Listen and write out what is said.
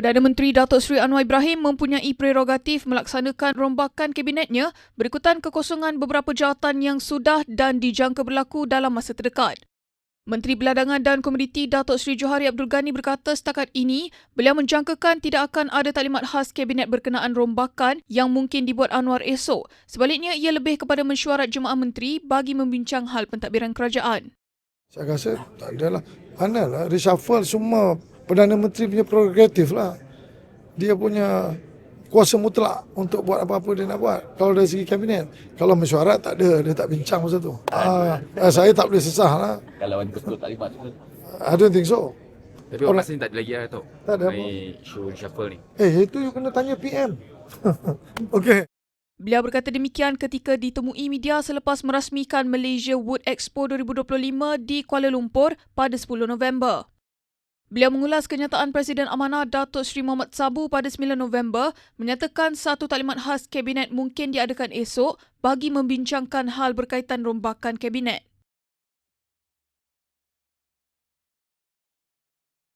Perdana Menteri Datuk Seri Anwar Ibrahim mempunyai prerogatif melaksanakan rombakan kabinetnya berikutan kekosongan beberapa jawatan yang sudah dan dijangka berlaku dalam masa terdekat. Menteri Beladangan dan Komoditi Datuk Seri Johari Abdul Ghani berkata setakat ini beliau menjangkakan tidak akan ada taklimat khas kabinet berkenaan rombakan yang mungkin dibuat Anwar esok. Sebaliknya ia lebih kepada mesyuarat jemaah menteri bagi membincang hal pentadbiran kerajaan. Saya rasa tak ada lah. Manalah reshuffle semua Perdana Menteri punya prerogatif lah. Dia punya kuasa mutlak untuk buat apa-apa dia nak buat. Kalau dari segi kabinet. Kalau mesyuarat tak ada. Dia tak bincang masa tu. Ah, eh, saya tak boleh sesah lah. Kalau ada betul taklimat tu. I don't think so. Tapi orang sini tak ada lagi lah Tok Tak ada apa. Isu reshuffle ni Eh, itu you kena tanya PM. okay. Beliau berkata demikian ketika ditemui media selepas merasmikan Malaysia Wood Expo 2025 di Kuala Lumpur pada 10 November. Beliau mengulas kenyataan Presiden Amanah Datuk Seri Muhammad Sabu pada 9 November menyatakan satu taklimat khas kabinet mungkin diadakan esok bagi membincangkan hal berkaitan rombakan kabinet.